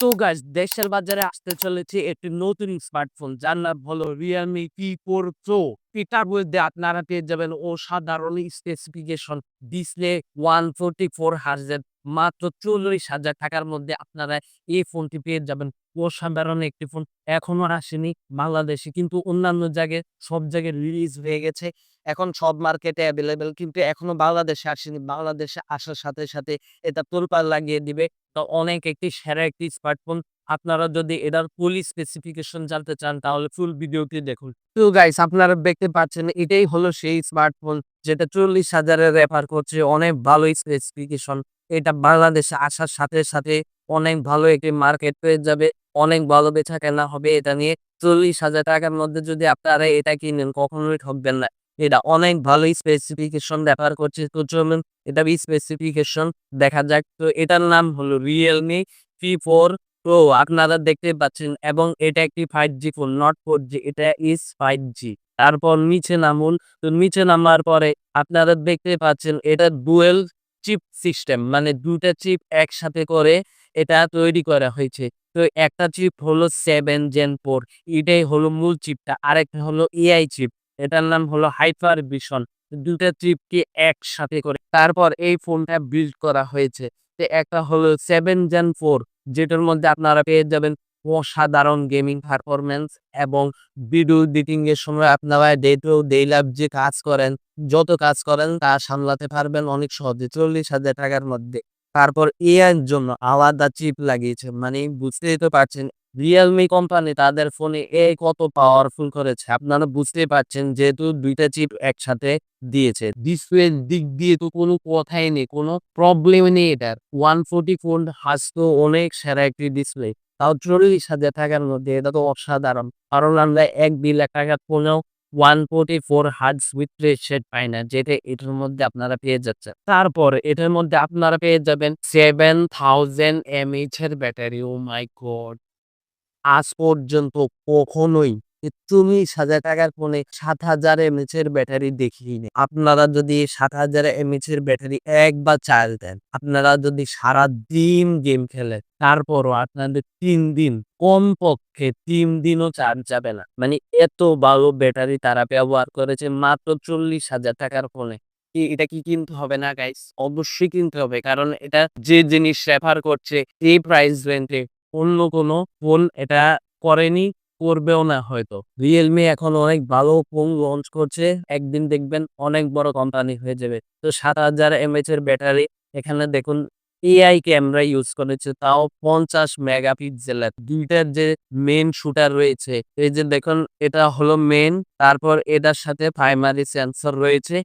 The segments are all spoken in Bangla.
তো গাছ দেশের বাজারে আসতে চলেছে একটি নতুন স্মার্টফোন যার নাম হলো রিয়েলমি পি ফোর প্রো এটার মধ্যে আপনারা পেয়ে যাবেন ও সাধারণ specification display one forty four হার্জের মাত্র চল্লিশ হাজার টাকার মধ্যে আপনারা এই ফোনটি পেয়ে যাবেন। অসাধারণ একটি ফোন এখনও আসেনি বাংলাদেশে। কিন্তু অন্যান্য জায়গায় সব জায়গায় রিলিজ হয়ে গেছে। এখন সব মার্কেটে অ্যাভেলেবেল কিন্তু এখনও বাংলাদেশে আসেনি। বাংলাদেশে আসার সাথে সাথে এটা তোলপাড় লাগিয়ে দিবে। তো অনেক একটি সেরা একটি স্মার্টফোন আপনারা যদি এটার ফুল স্পেসিফিকেশন জানতে চান, তাহলে ফুল ভিডিওটি দেখুন। তো গাইস আপনারা দেখতে পাচ্ছেন, এটাই হলো সেই স্মার্টফোন যেটা চল্লিশ হাজারের রেফার করছে। অনেক ভালো স্পেসিফিকেশন এটা বাংলাদেশে আসার সাথে সাথে অনেক ভালো একটি মার্কেট পেয়ে যাবে। অনেক ভালো বেচা কেনা হবে এটা নিয়ে। চল্লিশ হাজার টাকার মধ্যে যদি আপনারা এটা কিনেন, কখনোই ঠকবেন না। এটা অনেক ভালো স্পেসিফিকেশন ব্যবহার করছে। তো চলুন, এটা স্পেসিফিকেশন দেখা যাক। তো এটার নাম হলো রিয়েলমি পি ফোর প্রো আপনারা দেখতে পাচ্ছেন, এবং এটা একটি five G phone not four G এটা ইস ফাইভ জি তারপর নিচে নামুন। তো নিচে নামার পরে আপনারা দেখতে পাচ্ছেন, এটা ডুয়েল চিপ সিস্টেম মানে দুটা চিপ একসাথে করে এটা তৈরি করা হয়েছে। তো একটা চিপ হলো সেভেন জেন ফোর এটাই হলো মূল চিপটা আরেকটা হলো এআই চিপ এটার নাম হলো হাইপার ভিশন দুটা চিপকে একসাথে করে তারপর এই ফোনটা বিল্ড করা হয়েছে। একটা হলো সেভেন জেন ফোর যেটার মধ্যে আপনারা পেয়ে যাবেন অসাধারণ গেমিং পারফরমেন্স এবং ভিডিও এডিটিং এর সময় আপনারা ডে টু ডে লাইফ যে কাজ করেন, যত কাজ করেন তা সামলাতে পারবেন অনেক সহজে, চল্লিশ হাজার টাকার মধ্যে। তারপর এআই এর জন্য আলাদা চিপ লাগিয়েছে মানে বুঝতেই তো পারছেন রিয়েলমি কোম্পানি তাদের ফোনে এ কত পাওয়ারফুল করেছে, আপনারা বুঝতে পারছেন যেহেতু দুইটা চিপ একসাথে দিয়েছে। ডিসপ্লের দিক দিয়ে তো কোনো কথাই নেই, কোনো প্রবলেম নেই এটার। ওয়ান ফোর্টি ফোন হাজ তো অনেক সেরা একটি ডিসপ্লে তাও চল্লিশ হাজার টাকার মধ্যে, এটা তো অসাধারণ। কারণ আমরা এক দুই লাখ টাকার ফোনেও one forty four hertz with red পাই না, যেটা এটার মধ্যে আপনারা পেয়ে যাচ্ছেন। তারপর এটার মধ্যে আপনারা পেয়ে যাবেন seven thousand M H battery oh my god আজ পর্যন্ত কখনোই চল্লিশ হাজার টাকার ফোনে সাত হাজার এমএচ এর ব্যাটারি দেখিনি। আপনারা যদি সাত হাজার এমএচ এর ব্যাটারি একবার চার্জ দেন, আপনারা যদি সারা দিন গেম খেলেন, তারপরও আপনাদের তিন দিন কমপক্ষে তিন দিনও চার্জ যাবে না। মানে এত ভালো ব্যাটারি তারা ব্যবহার করেছে মাত্র চল্লিশ হাজার টাকার ফোনে। এটা কি কিনতে হবে না গাইস অবশ্যই কিনতে হবে, কারণ এটা যে জিনিস রেফার করছে, এই প্রাইস রেঞ্জে অন্য কোনো ফোন এটা করেনি, করবেও না হয়তো। রিয়েলমি এখন অনেক ভালো ফোন লঞ্চ করছে, একদিন দেখবেন অনেক বড় কোম্পানি হয়ে যাবে। তো সাত হাজার এমএচ এর ব্যাটারি, এখানে দেখুন এআই ক্যামেরা ইউজ করেছে, তাও পঞ্চাশ মেগা মেগাপিক্সেলের দুইটার যে মেন শুটার রয়েছে, এই যে দেখুন এটা হলো মেন তারপর এটার সাথে প্রাইমারি সেন্সর রয়েছে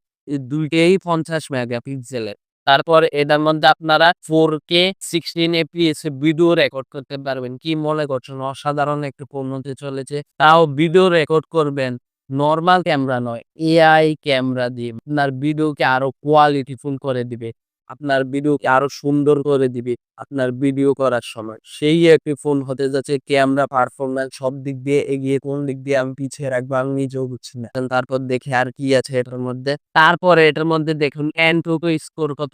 দুইটাই পঞ্চাশ মেগা মেগাপিক্সেলের তারপর এটার মধ্যে আপনারা four K sixteen FPS video record করতে পারবেন। কি মনে করছেন? অসাধারণ একটু পণ্যতে চলেছে। তাও ভিডিও রেকর্ড করবেন। নর্মাল ক্যামেরা নয় এআই ক্যামেরা দিয়ে আপনার ভিডিওকে আরও কোয়ালিটিফুল করে দিবে। আপনার ভিডিও আরও সুন্দর করে দিবে আপনার ভিডিও করার সময়। সেই একটি ফোন হতে যাচ্ছে ক্যামেরা পারফরম্যান্স সব দিক দিয়ে এগিয়ে, কোন দিক দিয়ে আমি পিছিয়ে রাখব আমি নিজেও বুঝছি না। তারপর দেখে আর কি আছে এটার মধ্যে। তারপরে এটার মধ্যে দেখুন এনটুকু স্কোর কত?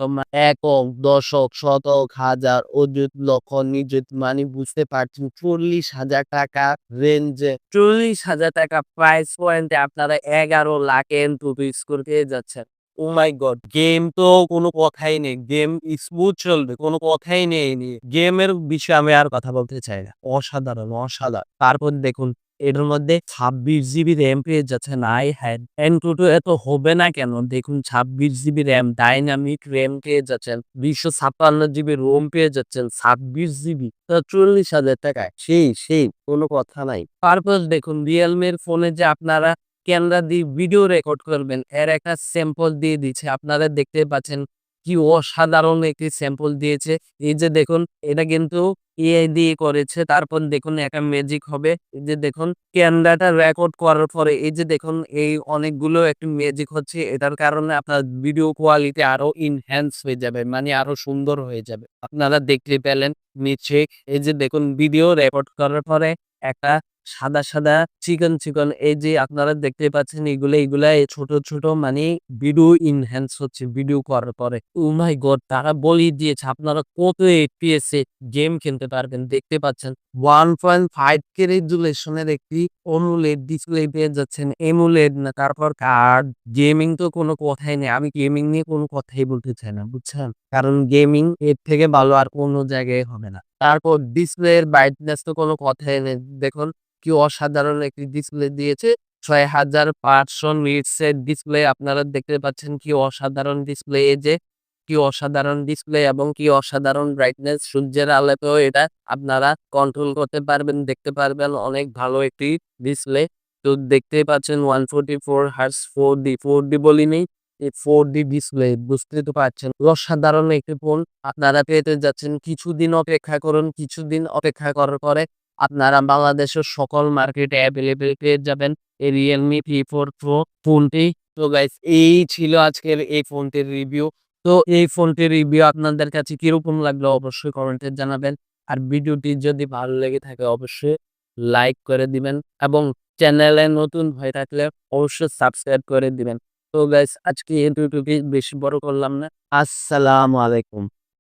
একক দশক, শতক, হাজার, অযুত, লক্ষ, নিযুত মানে বুঝতে পারছেন চল্লিশ হাজার টাকা রেঞ্জে চল্লিশ হাজার টাকা প্রাইস পয়েন্টে আপনারা এগারো লাখ এনটুকু স্কোর পেয়ে যাচ্ছেন। ও মাই গড গেম তো কোনো কথাই নেই গেম স্মুথ চলবে, কোনো কথাই নেই নিয়ে। গেমের বিষয়ে আমি আর কথা বলতে চাই না, অসাধারণ অসাধারণ। তারপর দেখুন এটার মধ্যে ছাব্বিশ জিবি র্যাম পেয়ে যাচ্ছে নাই হ্যাড এন এত হবে না কেন? দেখুন, ছাব্বিশ জিবি র্যাম ডাইনামিক র্যাম পেয়ে যাচ্ছেন, দুইশো ছাপ্পান্ন জিবি রোম পেয়ে যাচ্ছেন, ছাব্বিশ জিবি চল্লিশ হাজার টাকায়। সেই সেই, কোনো কথা নাই। তারপর দেখুন রিয়েলমির ফোনে যে আপনারা ক্যামেরা দিয়ে ভিডিও রেকর্ড করবেন। এর একটা স্যাম্পল দিয়ে দিচ্ছে। আপনারা দেখতে পাচ্ছেন কি অসাধারণ একটি স্যাম্পল দিয়েছে। এই যে দেখুন, এটা কিন্তু এআই দিয়ে করেছে। তারপর দেখুন, একটা ম্যাজিক হবে। এই যে দেখুন, ক্যামেরাটা রেকর্ড করার পরে, এই যে দেখুন, এই অনেকগুলো একটি ম্যাজিক হচ্ছে। এটার কারণে আপনার ভিডিও কোয়ালিটি আরও ইনহ্যান্স হয়ে যাবে মানে আরও সুন্দর হয়ে যাবে। আপনারা দেখতে পেলেন নিচে এই যে দেখুন ভিডিও রেকর্ড করার পরে একটা সাদা সাদা, চিকন চিকন, এই যে আপনারা দেখতে পাচ্ছেন এগুলো এগুলা ছোট ছোট মানে ভিডিও ইনহ্যান্স হচ্ছে ভিডিও করার পরে। ও মাই গড, তারা বলি দিয়েছে, আপনারা কত এফপিএস এ গেম খেলতে পারবেন, দেখতে পাচ্ছেন। ওয়ান পয়েন্ট ফাইভ কে রেজুলেশনের একটি অনুলেড ডিসপ্লে পেয়ে যাচ্ছেন। এমুলেড না, তারপর কার্ড গেমিং তো কোনো কথাই নেই। আমি গেমিং নিয়ে কোনো কথাই বলতে চাই না, বুঝছেন? কারণ গেমিং এর থেকে ভালো আর কোনো জায়গায় হবে না। তারপর ডিসপ্লে এর ব্রাইটনেস তো কোনো কথাই নেই। দেখুন কি অসাধারণ একটি ডিসপ্লে দিয়েছে। ছয় হাজার পাঁচশো নিটসের ডিসপ্লে আপনারা দেখতে পাচ্ছেন কি অসাধারণ ডিসপ্লে এই যে কি অসাধারণ ডিসপ্লে এবং কি অসাধারণ ব্রাইটনেস সূর্যের আলোতেও এটা আপনারা কন্ট্রোল করতে পারবেন, দেখতে পারবেন। অনেক ভালো একটি ডিসপ্লে তো দেখতেই পাচ্ছেন one forty four hertz four D four D বলিনি ফোর ডি ডিসপ্লে বুঝতে তো পারছেন। অসাধারণ একটি ফোন আপনারা পেতে যাচ্ছেন কিছুদিন অপেক্ষা করুন, কিছুদিন অপেক্ষা করার পরে আপনারা বাংলাদেশের সকল মার্কেটে অ্যাভেলেবেল পেয়ে যাবেন এই রিয়েলমি পি ফোর প্রো ফোনটি। তো গাইস এই ছিল আজকের এই ফোনটির রিভিউ তো এই ফোনটির রিভিউ আপনাদের কাছে কীরকম লাগল অবশ্যই কমেন্টে জানাবেন। আর ভিডিওটি যদি ভালো লেগে থাকে অবশ্যই লাইক করে দিবেন এবং চ্যানেলে নতুন হয়ে থাকলে অবশ্যই সাবস্ক্রাইব করে দিবেন। তো গাইস আজকে ভিডিওটি বেশি বড় করলাম না। আসসালামু আলাইকুম।